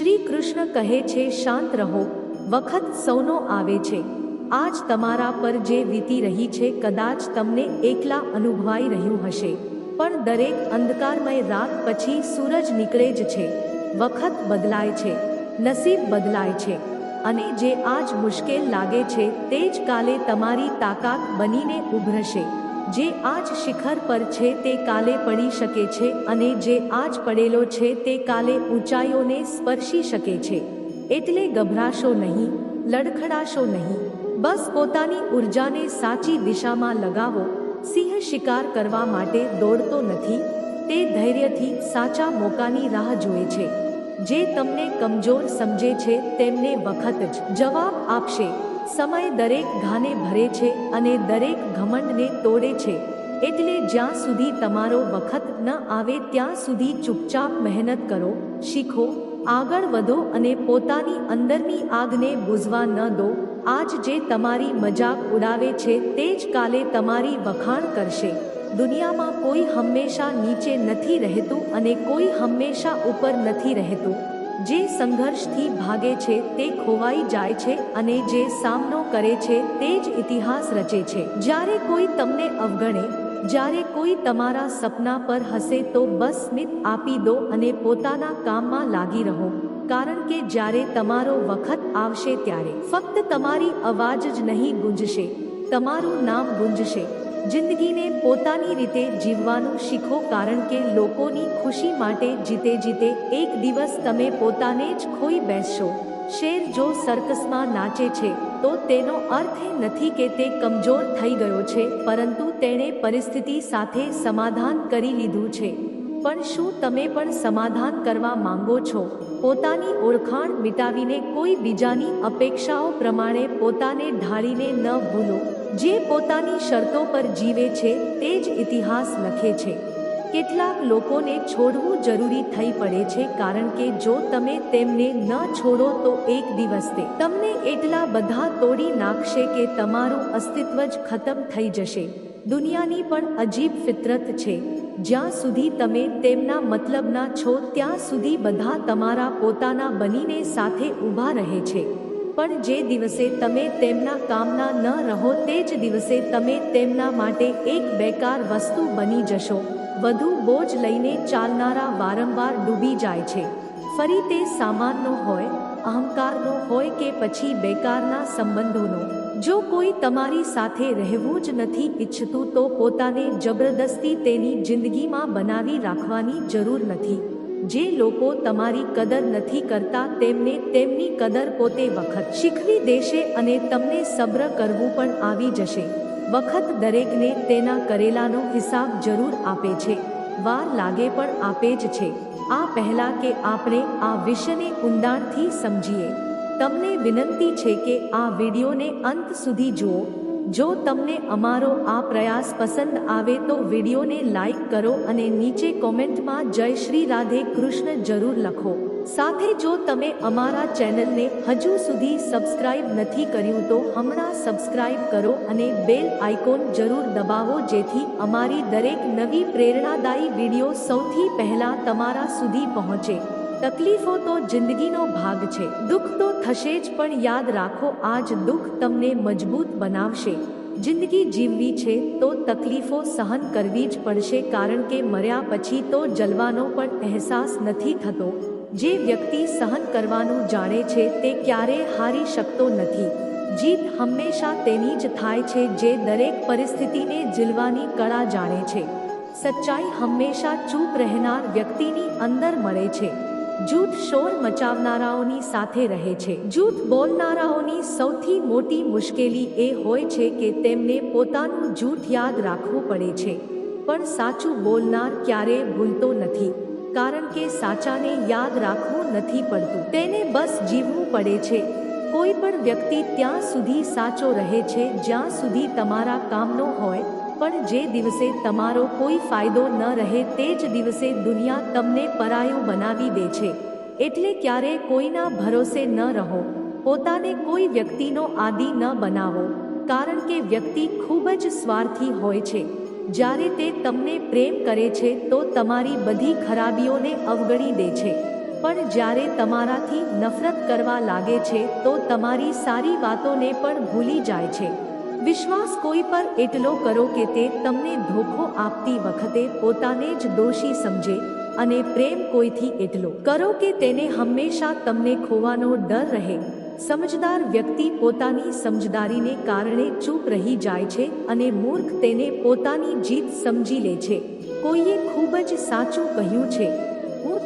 શ્રી કૃષ્ણ કહે છે, શાંત રહો. વખત સૌનો આવે છે. આજ તમારા પર જે વીતી રહી છે, કદાચ તમને એકલા અનુભવાઈ રહ્યું હશે. પણ દરેક અંધકારમય રાત પછી સૂરજ નીકળે જ છે. વખત બદલાય છે. નસીબ બદલાય છે. અને જે આજ મુશ્કેલ લાગે છે, તે જ કાલે તમારી તાકાત બનીને ઉભરશે. જે આજ શિખર પર છે તે કાલે પડી શકે છે અને જે આજ પડેલો છે તે કાલે ઊંચાઈઓને સ્પર્શી શકે છે. એટલે ગભરાશો નહીં, લડખડાશો નહીં. બસ પોતાની ઉર્જાને સાચી દિશામાં લગાવો. સિંહ શિકાર કરવા માટે દોડતો નથી. તે ધૈર્યથી સાચા મોકાની રાહ જુએ છે. જે તમને કમજોર સમજે છે તેમને વખત જ જવાબ આપશે. સમય દરેક ઘાને ભરે છે અને દરેક ઘમંડને તોડે છે. એટલે જ્યાં સુધી તમારો વખત ન આવે ત્યાં સુધી ચૂપચાપ મહેનત કરો, શીખો, આગળ વધો અને પોતાની અંદરની આગને બુઝવા ન દો. આજ જે તમારી મજાક ઉડાવે છે તે જ કાલે તમારી વખાણ કરશે. દુનિયામાં કોઈ હંમેશા નીચે નથી રહેતું અને કોઈ હંમેશા ઉપર નથી રહેતું. જે સંઘર્ષથી ભાગે છે, તે ખોવાઈ જાય છે અને જે સામનો કરે છે, તે જ ઇતિહાસ રચે છે. જ્યારે કોઈ તમને અવગણે, જ્યારે કોઈ તમારા સપના પર હસે તો બસ સ્મિત આપી દો અને પોતાના કામમાં લાગી રહો. કારણ કે જ્યારે તમારો વખત આવશે ત્યારે ફક્ત તમારી અવાજ જ નહીં ગુંજશે, તમારું નામ ગુંજશે. જિંદગીને પોતાની રીતે જીવવાનું શીખો કારણ કે લોકોની ખુશી માટે જીતે જીતે એક દિવસ તમે પોતાને જ ખોઈ બેસશો. શેર જો સર્કસમાં નાચે છે, તો તેનો અર્થ એ નથી કે તે કમજોર થઈ ગયો છે, પરંતુ તેણે પરિસ્થિતિ સાથે સમાધાન કરી લીધું છે. પણ શું તમે પણ સમાધાન કરવા માંગો છો? પોતાની ઓળખાણ મિટાવીને કોઈ બીજાની અપેક્ષાઓ પ્રમાણે પોતાને ઢાળીને ન ભૂલો. જે પોતાની શરતો પર જીવે છે, તે જ ઇતિહાસ લખે છે. કેટલાક લોકોને છોડવું જરૂરી થઈ પડે છે, કારણ કે જો તમે તેમને ન છોડો તો એક દિવસ તે તમને એટલા બધા તોડી નાખશે કે તમારું અસ્તિત્વ જ ખતમ થઈ જશે. દુનિયાની પણ અજીબ ફિતરત છે. જ્યાં સુધી તમે તેમના મતલબના છો, ત્યાં સુધી બધા તમારા પોતાના બનીને સાથે ઊભા રહે છે. પણ જે દિવસે તમે તેમના કામના ન રહો, તે જ દિવસે તમે તેમના માટે એક બેકાર વસ્તુ બની જશો. વધુ બોજ લઈને ચાલનારા વારંવાર ડૂબી જાય છે. ફરી તે સામાનનો હોય, અહંકારનો હોય કે પછી બેકારના સંબંધોનો. જો કોઈ તમારી સાથે રહેવું જ નથી ઈચ્છતું તો પોતાને જબરદસ્તી તેની જિંદગીમાં બનાવી રાખવાની જરૂર નથી. જે લોકો તમારી કદર નથી કરતા તેમને તેમની કદર પોતે વખત શીખવી દેશે અને તમને સબ્ર કરવું પણ આવી જશે. વખત દરેકને તેના કરેલાનો હિસાબ જરૂર આપે છે. વાર લાગે પણ આપે જ છે. આ પહેલાં કે આપણે આ વિષયને ઊંડાણથી સમજીએ. તમને વિનંતી છે કે આ વિડીયોને અંત સુધી જુઓ. જો તમને અમારો આ પ્રયાસ પસંદ આવે તો વિડીયોને લાઈક કરો અને નીચે કોમેન્ટમાં જય શ્રી રાધે કૃષ્ણ જરૂર લખો. સાથે જો તમે અમારા ચેનલને હજુ સુધી સબસ્ક્રાઇબ નથી કર્યું તો હમણાં સબસ્ક્રાઇબ કરો અને બેલ આઇકોન જરૂર દબાવો જેથી અમારી દરેક નવી પ્રેરણાદાયી વીડિયો સૌથી પહેલાં તમારા સુધી પહોંચે. તકલીફો તો જિંદગીનો ભાગ છે. દુઃખ તો થશે જ, પણ યાદ રાખો, આજ દુઃખ તમને મજબૂત બનાવશે. જિંદગી જીવવી છે, તો તકલીફો સહન કરવી જ પડશે, કારણ કે મર્યા પછી તો જલવાનો પણ અહેસાસ નથી થતો. જે વ્યક્તિ સહન કરવાનું જાણે છે, તે ક્યારેય હારી શકતો નથી. જીત હંમેશા તેની જ થાય છે, જે દરેક પરિસ્થિતિને જીલવાની કળા જાણે છે. સચ્ચાઈ હંમેશા ચૂપ રહેનાર વ્યક્તિની અંદર મળે છે. જૂથ શોર મચાવનારાઓની સાથે રહે છે. જૂથ બોલનારાઓની સૌથી મોટી મુશ્કેલી એ હોય છે કે તેમને પોતાનું જૂઠ યાદ રાખવું પડે છે. પણ સાચું બોલનાર ક્યારેય ભૂલતો નથી, કારણ કે સાચાને યાદ રાખવું નથી પડતું. તેને બસ જીવવું પડે છે. કોઈ પણ વ્યક્તિ ત્યાં સુધી સાચો રહે છે, જ્યાં સુધી તમારા કામનો હોય પણ જે દિવસે તમારો કોઈ ફાયદો ન રહે તે જ દિવસે દુનિયા તમને પરાયું બનાવી દે છે. એટલે ક્યારે કોઈના ભરોસે ન રહો. પોતાને કોઈ વ્યક્તિનો આદિ ન બનાવો. કારણ કે વ્યક્તિ ખૂબ જ સ્વાર્થી હોય છે. જ્યારે તે તમને પ્રેમ કરે છે તો તમારી બધી ખરાબીઓને અવગણી દે છે. પણ જ્યારે તમારાથી નફરત કરવા લાગે છે તો તમારી સારી વાતોને પણ ભૂલી જાય છે. વિશ્વાસ કોઈ પર એટલો કરો કે તે તમને ધોખો આપતી વખતે પોતાને જ દોષી સમજે અને પ્રેમ કોઈથી એટલો. કરો કે તેને હંમેશા તમને ખોવાનો ડર રહે. સમજદાર વ્યક્તિ પોતાની સમજદારીને કારણે ચૂપ રહી જાય છે અને મૂર્ખ તેને પોતાની જીત સમજી લે છે. કોઈએ ખૂબ જ સાચું કહ્યું છે.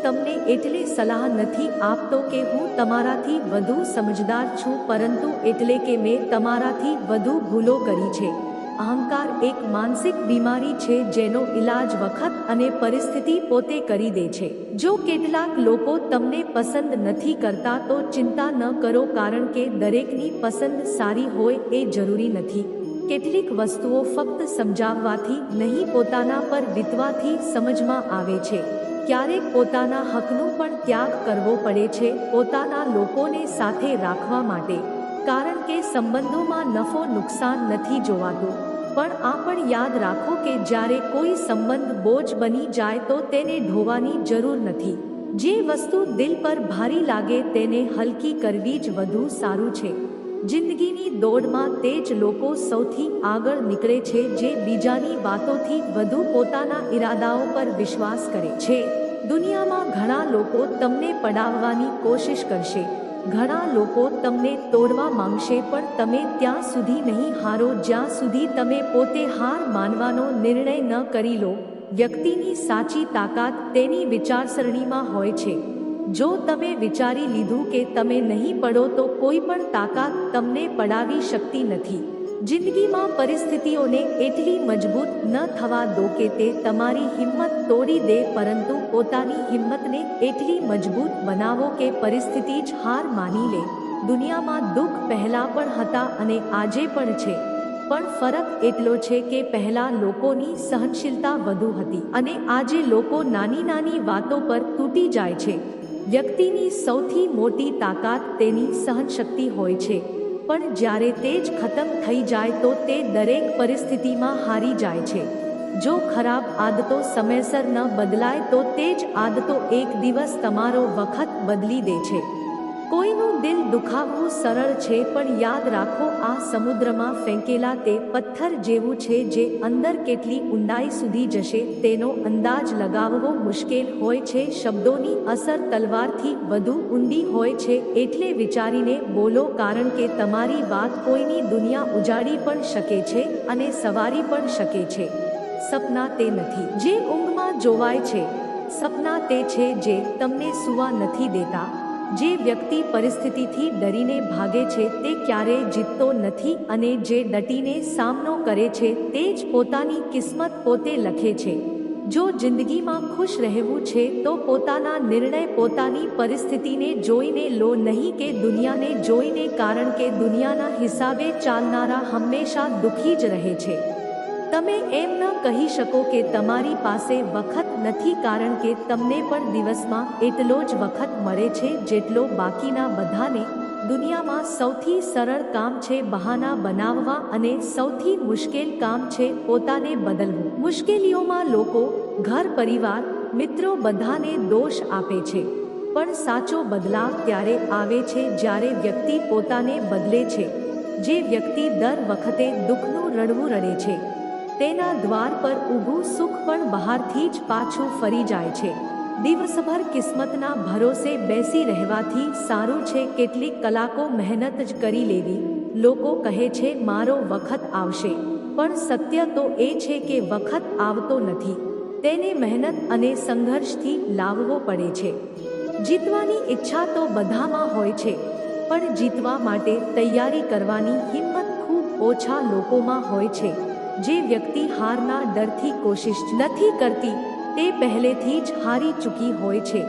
તમને એટલે સલાહ નથી આપતો કે હું તમારાથી વધુ સમજદાર છું, પરંતુ એટલે કે મેં તમારાથી વધુ ભૂલો કરી છે. અહંકાર એક માનસિક બીમારી છે જેનો ઈલાજ વખત અને પરિસ્થિતિ પોતે કરી દે છે. જો કેટલાક લોકો તમને પસંદ નથી કરતા તો ચિંતા ન કરો કારણ કે દરેકની પસંદ સારી હોય એ જરૂરી નથી. કેટલીક વસ્તુઓ ફક્ત સમજાવવાથી નહીં પોતાના પર વીતવાથી સમજમાં આવે છે. ક્યારેક પોતાના હકનો પણ ત્યાગ કરવો પડે છે પોતાના લોકોને સાથે રાખવા માટે. કારણ કે સંબંધોમાં નફો નુકસાન નથી જોવાતું. પણ આ પણ યાદ રાખો કે જ્યારે કોઈ સંબંધ બોજ બની જાય તો તેને ઢોવાની જરૂર નથી. જે વસ્તુ દિલ પર ભારી લાગે તેને હલકી કરવી જ વધુ સારું છે. જિંદગીની દોડમાં તે જ લોકો સૌથી આગળ નીકળે છે જે બીજાની વાતોથી વધુ પોતાના ઈરાદાઓ પર વિશ્વાસ કરે છે. દુનિયામાં ઘણા લોકો તમને પડાવવાની કોશિશ કરશે. ઘણા લોકો તમને તોડવા માંગશે પણ તમે ત્યાં સુધી નહીં હારો. જ્યાં સુધી તમે પોતે હાર માનવાનો નિર્ણય ન કરી લો. વ્યક્તિની સાચી તાકાત તેની વિચારસરણીમાં હોય છે. જો તમે વિચારી લીધું કે તમે નહીં પડો તો કોઈ પણ તાકાત તમને પડાવી શકતી નથી. જિંદગીમાં પરિસ્થિતિઓને એટલી મજબૂત ન થવા દો કે તે તમારી હિંમત તોડી દે પરંતુ પોતાની હિંમતને એટલી મજબૂત બનાવો કે પરિસ્થિતિ જ હાર માની લે. દુનિયામાં દુઃખ પહેલાં પણ હતા અને આજે પણ છે. પણ ફરક એટલો છે કે પહેલાં લોકોની સહનશીલતા વધુ હતી અને આજે લોકો નાની નાની વાતો પર તૂટી જાય છે. વ્યક્તિની સૌથી મોટી તાકાત તેની સહનશક્તિ હોય છે. પણ જ્યારે તે જ ખતમ થઈ જાય તો તે દરેક પરિસ્થિતિમાં હારી જાય છે. જો ખરાબ આદતો સમયસર ન બદલાય તો તે જ આદતો એક દિવસ તમારો વખત બદલી દે છે. કોઈનું દિલ દુખાવવું સરળ છે, પણ યાદ રાખો, આ સમુદ્રમાં ફેંકેલા તે પથ્થર જેવું છે જે અંદર કેટલી ઊંડાઈ સુધી જશે, તેનો અંદાજ લગાવવો મુશ્કેલ હોય છે, શબ્દોની અસર તલવારથી વધુ ઊંડી હોય છે, એટલે વિચારીને બોલો, કારણ કે તમારી વાત કોઈની દુનિયા ઉજાડી પણ શકે છે અને સવારી પણ શકે છે. સપના તે નથી, જે ઊંઘમાં જોવાય છે. સપના તે છે જે તમને સુવા નથી દેતા. જે વ્યક્તિ પરિસ્થિતિથી ડરીને ભાગે છે તે ક્યારેય જીતતો નથી અને જે ડટીને સામનો કરે છે તે જ પોતાની કિસ્મત પોતે લખે છે. જો જિંદગીમાં ખુશ રહેવું છે તો પોતાના નિર્ણય પોતાની પરિસ્થિતિને જોઈને લો નહીં કે દુનિયાને જોઈને કારણ કે દુનિયાના હિસાબે ચાલનારા હંમેશા દુઃખી જ રહે છે. તમે એમ ન કહી શકો કે તમારી પાસે વખત નથી કારણ કે તમને પણ દિવસમાં એટલો જ વખત મળે છે જેટલો બાકીના બધાને. દુનિયામાં સૌથી સરળ કામ છે બહાના બનાવવા અને સૌથી મુશ્કેલ કામ છે પોતાને બદલવું. મુશ્કેલીઓમાં લોકો, ઘર પરિવાર, મિત્રો બધાને દોષ આપે છે. પણ સાચો બદલાવ ત્યારે આવે છે જ્યારે વ્યક્તિ પોતાને બદલે છે. જે વ્યક્તિ દર વખતે દુઃખનું રડવું રડે છે. તેના દ્વાર પર ઊભું સુખ પણ બહારથી જ પાછું ફરી જાય છે. દિવસભર કિસ્મતના ભરોસે બેસી રહેવાથી સારું છે કેટલીક કલાકો મહેનત જ કરી લેવી. લોકો કહે છે, મારો વખત આવશે. પણ સત્ય તો એ છે કે વખત આવતો નથી. તેને મહેનત અને સંઘર્ષથી લાવવો પડે છે. જીતવાની ઈચ્છા તો બધામાં હોય છે, પણ જીતવા માટે તૈયારી કરવાની હિંમત ખૂબ ઓછા લોકોમાં હોય છે. જે વ્યક્તિ હારના ડરથી કોશિશ નથી કરતી, તે પહેલેથી જ હારી ચૂકી હોય છે.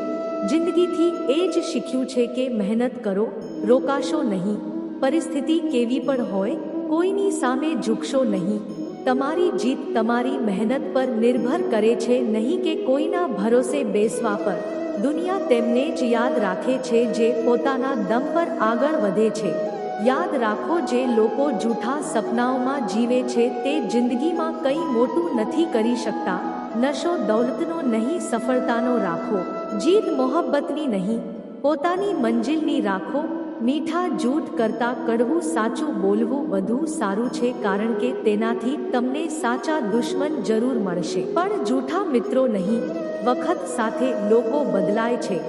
જિંદગીથી એ જ શીખ્યું છે કે મહેનત કરો, રોકાશો નહીં. પરિસ્થિતિ કેવી પણ હોય, કોઈની સામે ઝૂકશો નહીં. તમારી જીત તમારી મહેનત પર નિર્ભર કરે છે નહીં કે કોઈના ભરોસે બેસવા પર. દુનિયા તેમને જ યાદ રાખે છે જે પોતાના દમ પર આગળ વધે છે. યાદ રાખો જે લોકો જૂઠા સપનાઓમાં જીવે છે તે જિંદગીમાં કંઈ મોટું નથી કરી શકતા. નશો દૌલતનો નહીં, સફળતાનો રાખો. જીત મોહબ્બતની નહીં. પોતાની મંજિલની રાખો. મીઠા જૂઠ કરતા કડવું, સાચું બોલવું વધુ સારું છે કારણ કે તેનાથી તમને સાચા દુશ્મન જરૂર મળશે. પણ જૂઠા મિત્રો નહીં. વખત સાથે લોકો બદલાય છે.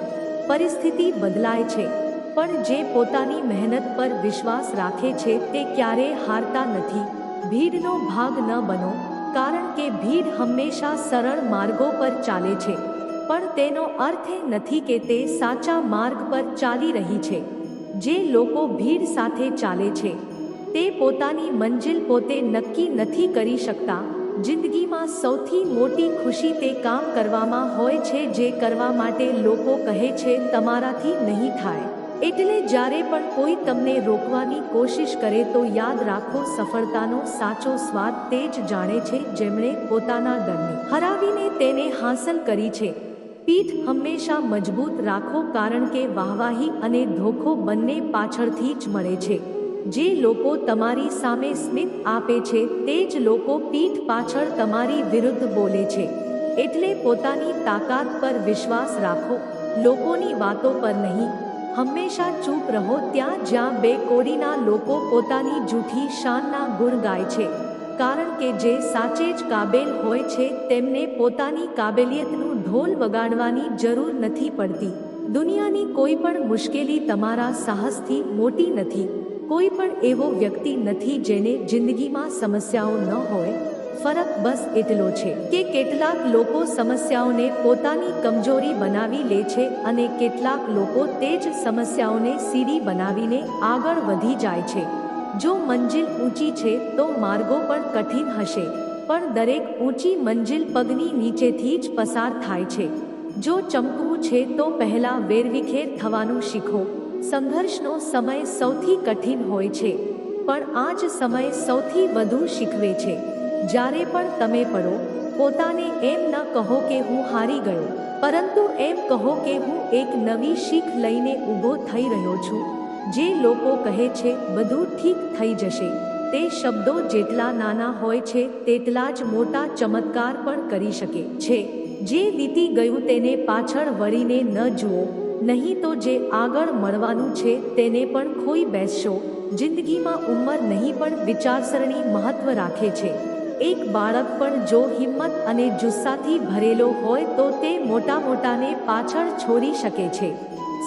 પરિસ્થિતિ બદલાય છે. પણ જે પોતાની મહેનત પર વિશ્વાસ રાખે છે તે ક્યારેય હારતા નથી. ભીડનો ભાગ ન બનો, કારણ કે ભીડ હંમેશા સરળ માર્ગો પર ચાલે છે. પણ તેનો અર્થ એ નથી કે તે સાચા માર્ગ પર ચાલી રહી છે. જે લોકો ભીડ સાથે ચાલે છે, તે પોતાની મંજિલ પોતે નક્કી નથી કરી શકતા. જિંદગીમાં સૌથી મોટી ખુશી તે કામ કરવામાં હોય છે જે કરવા માટે લોકો કહે છે, તમારાથી નહીં થાય. એટલે જ્યારે પણ કોઈ તમને રોકવાની કોશિશ કરે તો યાદ રાખો સફળતાનો સાચો સ્વાદ તે જ જાણે છે જેમણે પોતાના ડરને હરાવીને તેને હાંસલ કરી છે. પીઠ હંમેશા મજબૂત રાખો કારણ કે વાહવાહી અને ધોખો બંને પાછળથી જ મળે છે. જે લોકો તમારી સામે સ્મિત આપે છે તે જ લોકો પીઠ પાછળ તમારી વિરુદ્ધ બોલે છે. એટલે પોતાની તાકાત પર વિશ્વાસ રાખો. લોકોની વાતો પર નહીં. હંમેશા ચૂપ રહો ત્યાં જ્યાં બે કોડીના લોકો પોતાની જૂઠી શાનના ગુણ ગાય છે. કારણ કે જે સાચે જ કાબેલ હોય છે, તેમને પોતાની કાબેલિયતનું ઢોલ વગાડવાની જરૂર નથી પડતી. દુનિયાની કોઈ પણ મુશ્કેલી તમારા સાહસથી મોટી નથી. કોઈ પણ એવો વ્યક્તિ નથી જેને જિંદગીમાં સમસ્યાઓ ન હોય. બસ એટલો છે કે કેટલાક લોકો સમસ્યાઓને પોતાની કમજોરી બનાવી લે છે અને કેટલાક લોકો તે જ સમસ્યાઓને સીડી બનાવીને આગળ વધી જાય છે. જો મંજિલ ઊંચી છે તો માર્ગો પણ કઠિન હશે, પણ દરેક ઊંચી મંજિલ પગની નીચેથી જ પસાર થાય છે. જો ચમકવું છે તો પહેલાં વેરવિખેર થવાનું શીખો. સંઘર્ષનો સમય સૌથી કઠિન હોય છે, પણ આ જ સમય સૌથી વધુ શીખવે છે. જ્યારે પણ તમે પડો, પોતાને એમ ન કહો કે હું હારી ગયો, પરંતુ એમ કહો કે હું એક નવી શીખ લઈને ઊભો થઈ રહ્યો છું. જે લોકો કહે છે, બધું ઠીક થઈ જશે. તે શબ્દો જેટલા નાના હોય છે, તેટલા જ મોટા ચમત્કાર પણ કરી શકે છે. જે વીતી ગયું તેને પાછળ વળીને ન જુઓ, નહીં તો જે આગળ મળવાનું છે તેને પણ ખોઈ બેસશો. જિંદગીમાં ઉંમર નહીં પણ વિચારસરણી મહત્વ રાખે છે. એક બાળક પણ જો હિંમત અને જુસ્સાથી ભરેલો હોય તો તે મોટા મોટાને પાછળ છોડી શકે છે.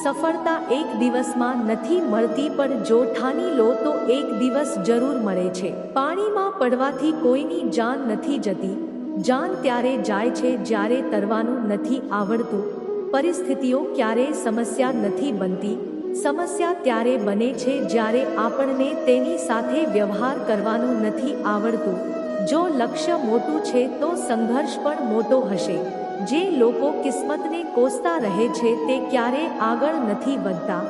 સફળતા એક દિવસમાં નથી મળતી પણ જો ઠાની લો તો એક દિવસ જરૂર મળે છે. પાણીમાં પડવાથી કોઈની જાન નથી જતી. જાન ત્યારે જાય છે જ્યારે તરવાનું નથી આવડતું. પરિસ્થિતિઓ ક્યારેય સમસ્યા નથી બનતી. સમસ્યા ત્યારે બને છે જ્યારે આપણને તેની સાથે વ્યવહાર કરવાનું નથી આવડતું. જો લક્ષ્ય મોટું છે તો સંઘર્ષ પણ મોટો હશે. જે લોકો કિસ્મતને કોસતા રહે છે તે ક્યારેય આગળ નથી વધતા.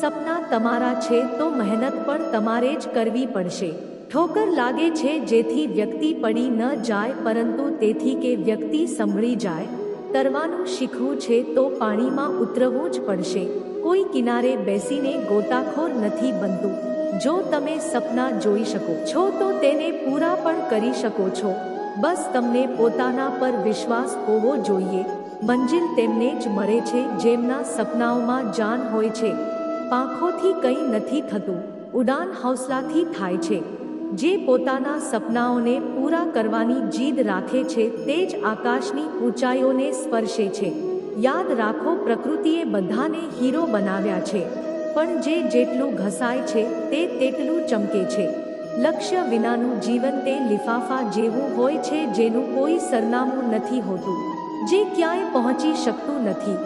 સપના તમારા છે તો મહેનત પણ તમારે જ કરવી પડશે. ઠોકર લાગે છે જેથી વ્યક્તિ પડી ન જાય, પરંતુ તેથી કે વ્યક્તિ સંભળી જાય. તરવાનું શીખવું છે તો પાણીમાં ઉતરવું જ પડશે. કોઈ કિનારે બેસીને ગોતાખોર નથી બનતું. જો તમે સપના જોઈ શકો છો, તો તેને પૂરા પણ કરી શકો છો. બસ તમને પોતાના પર વિશ્વાસ હોવો જોઈએ. મંજિલ તેમને જ મળે છે, જેમના સપનાઓમાં જાન હોય છે. પાંખોથી કંઈ નથી થતું, ઉડાન હૌસલાથી થાય છે. જે પોતાના સપનાઓને પૂરા કરવાની જીદ રાખે છે, તે જ આકાશની ઊંચાઈઓને સ્પર્શે છે. યાદ રાખો, પ્રકૃતિએ બધાને હીરો બનાવ્યા છે. પણ જે જેટલું ઘસાય છે, તે તેટલું ચમકે છે. લક્ષ્ય વિનાનું જીવન તે લિફાફા જેવું હોય છે, જેનું કોઈ સરનામું નથી હોતું. જે ક્યાંય પહોંચી શકતું નથી.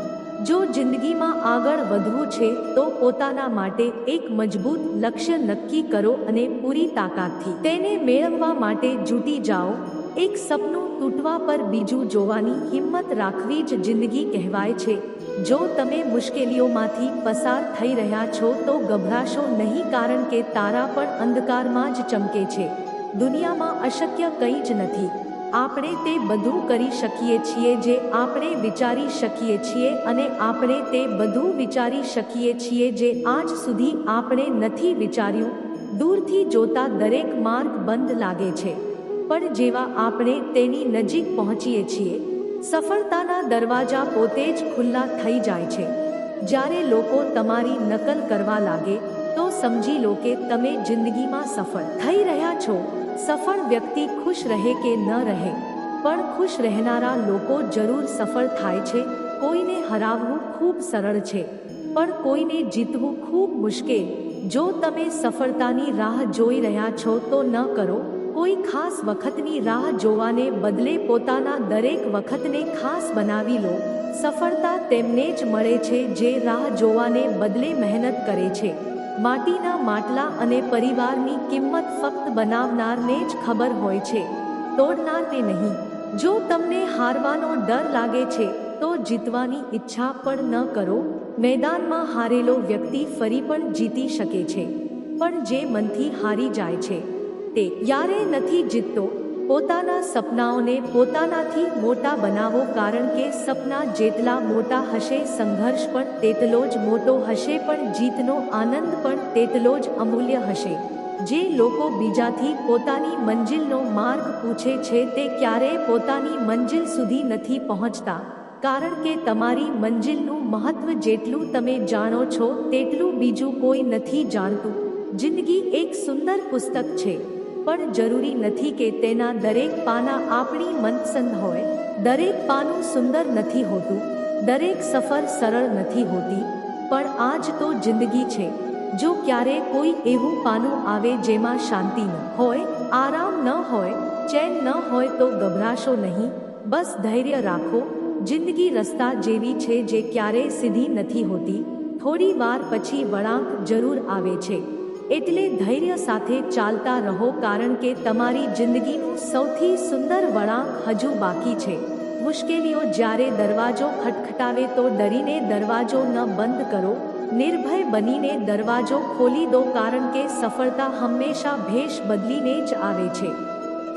જો જિંદગીમાં આગળ વધવું છે, તો પોતાના માટે એક મજબૂત લક્ષ્ય નક્કી કરો અને પૂરી તાકાતથી. તેને મેળવવા માટે જૂટી જાઓ. એક સપનું તૂટવા પર બીજું જોવાની હિંમત રાખવી જ જિંદગી કહેવાય છે. જો તમે મુશ્કેલીઓમાંથી પસાર થઈ રહ્યા છો તો ગભરાશો નહીં કારણ કે તારા પણ અંધકારમાં જ ચમકે છે. દુનિયામાં અશક્ય કંઈ જ નથી. આપણે તે બધું કરી શકીએ છીએ જે આપણે વિચારી શકીએ છીએ અને આપણે તે બધું વિચારી શકીએ છીએ જે આજ સુધી આપણે નથી વિચાર્યું. દૂરથી જોતા દરેક માર્ગ બંધ લાગે છે. પણ જેવા આપણે તેની નજીક પહોંચીએ છીએ સફળતાના દરવાજા પોતે જ ખુલ્લા થઈ જાય છે. જ્યારે લોકો તમારી નકલ કરવા લાગે, તો સમજી લો કે તમે જિંદગીમાં સફળ થઈ રહ્યા છો. સફળ વ્યક્તિ ખુશ રહે કે ન રહે, પણ ખુશ રહેનારા લોકો જરૂર સફળ થાય છે. કોઈને હરાવવું ખૂબ સરળ છે, પણ કોઈને જીતવું ખૂબ મુશ્કેલ. જો તમે સફળતાની રાહ જોઈ રહ્યા છો તો ન કરો. કોઈ ખાસ વખતની રાહ જોવાને બદલે પોતાના દરેક વખતને ખાસ બનાવી લો. સફળતા તેમને જ મળે છે જે રાહ જોવાને બદલે મહેનત કરે છે. માટીના માટલા અને પરિવારની કિંમત ફક્ત બનાવનારને જ ખબર હોય છે. તોડનાર તે નહીં. જો તમને હારવાનો ડર લાગે છે, તો જીતવાની ઈચ્છા પણ ન કરો. મેદાનમાં હારેલો વ્યક્તિ ફરી પણ જીતી શકે છે. પણ જે મનથી હારી જાય છે તે યારે નથી જીતતો. પોતાના સપનાઓને પોતાનાથી મોટા બનાવો કારણ કે સપના જેટલા મોટા હશે, સંઘર્ષ પણ તેટલો જ મોટો હશે, પણ જીતનો આનંદ પણ તેટલો જ અમૂલ્ય હશે. જે લોકો બીજાથી પોતાની મંજિલનો માર્ગ પૂછે છે, તે ક્યારેય પોતાની મંજિલ સુધી નથી પહોંચતા. કારણ કે તમારી મંજિલનું મહત્વ જેટલું તમે જાણો છો, તેટલું બીજું કોઈ નથી જાણતું. જિંદગી એક સુંદર પુસ્તક છે. પણ જરૂરી નથી કે તેના દરેક પાના આપણી મનપસંદ હોય. દરેક પાનું સુંદર નથી હોતું. દરેક સફર સરળ નથી હોતી. પણ આ જ તો જિંદગી છે. જો ક્યારે કોઈ એવું પાનું આવે જેમાં શાંતિ ન હોય, આરામ ન હોય, ચેન ન હોય તો ગભરાશો નહીં. બસ ધૈર્ય રાખો. જિંદગી રસ્તા જેવી છે જે ક્યારેય સીધી નથી હોતી. થોડી વાર પછી વળાંક જરૂર આવે છે. એટલે ધૈર્ય સાથે ચાલતા રહો કારણ કે તમારી જિંદગીનું સૌથી સુંદર વળાંક હજુ બાકી છે. મુશ્કેલીઓ જ્યારે દરવાજો ખટખટાવે તો ડરીને દરવાજો ન બંધ કરો. નિર્ભય બનીને દરવાજો ખોલી દો કારણ કે સફળતા હંમેશા ભેષ બદલીને જ આવે છે.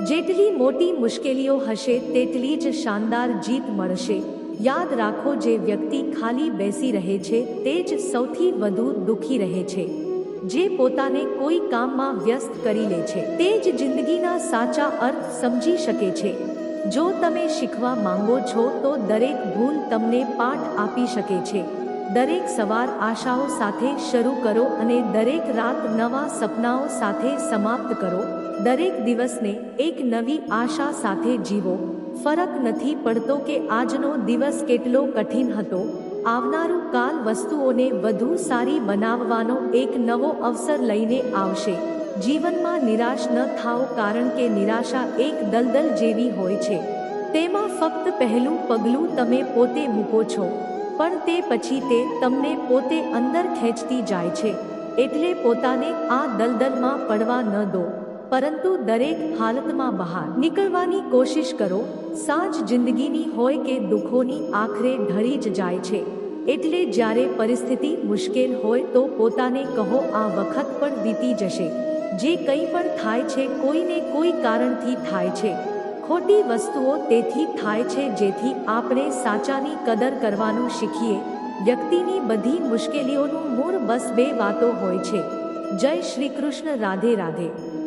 જેટલી મોટી મુશ્કેલીઓ હશે તેટલી જ શાનદાર જીત મળશે. યાદ રાખો જે વ્યક્તિ ખાલી બેસી રહે છે તે જ સૌથી વધુ દુઃખી રહે છે. જે પોતાને કોઈ કામમાં વ્યસ્ત કરી લે છે. તે જ જિંદગીના સાચા અર્થ સમજી શકે છે. જો તમે શીખવા માંગો છો, તો દરેક ભૂલ તમને પાઠ આપી શકે છે. દરેક સવાર આશાઓ સાથે શરૂ કરો અને દરેક રાત નવા સપનાઓ સાથે સમાપ્ત કરો. દરેક દિવસને એક નવી આશા સાથે જીવો. ફરક નથી પડતો કે આજનો દિવસ કેટલો કઠિન હતો. આવનારું કાલ વસ્તુઓને વધુ સારી બનાવવાનો એક નવો અવસર લઈને આવશે. જીવનમાં નિરાશ ન થાઓ કારણ કે નિરાશા એક દલદલ જેવી હોય છે. તેમાં ફક્ત પહેલું પગલું તમે પોતે મૂકો છો. પણ તે પછી તે તમને પોતે અંદર ખેંચતી જાય છે. એટલે પોતાને આ દલદલમાં પડવા ન દો. પરંતુ દરેક હાલતમાં બહાર નીકળવાની કોશિશ કરો. સાંજ જિંદગીની હોય કે દુઃખોની આખરે ઢળી જ જાય છે. એટલે જ્યારે પરિસ્થિતિ મુશ્કેલ હોય તો પોતાને કહો, આ વખત પણ વીતી જશે. જે કંઈ પણ થાય છે, કોઈને કોઈ કારણથી થાય છે. ખોટી વસ્તુઓ તેથી થાય છે, જેથી આપણે સાચાની કદર કરવાનું શીખીએ. વ્યક્તિની બધી મુશ્કેલીઓનું મૂળ બસ બે વાતો હોય છે. જય શ્રી કૃષ્ણ, રાધે રાધે.